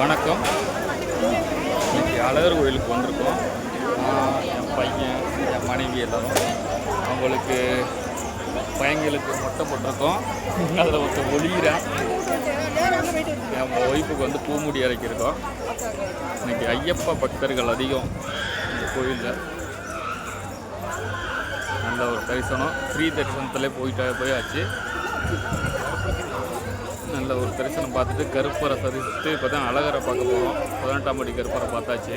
வணக்கம். இன்றைக்கி அழகர் கோயிலுக்கு வந்திருக்கோம். என் பையன் என் மனைவி எல்லாரும். அவங்களுக்கு பையங்களுக்கு மொட்டை போட்டிருக்கோம் அதில் ஒருத்தர் ஒளிகிறேன் என் ஒய்ஃபுக்கு வந்து பூமுடி இறக்கியிருக்கோம் இன்றைக்கி ஐயப்ப பக்தர்கள் அதிகம் இந்த கோயிலில். நல்ல ஒரு தரிசனம். ஸ்ரீ தரிசனத்தில் போயிட்டா போயாச்சு. நல்ல ஒரு தரிசனம் பார்த்துட்டு கருப்பரை தரிசித்து இப்போ தான் அழகரை பார்க்க போகிறோம் பதினெட்டாம் படி கருப்பரை பார்த்தாச்சு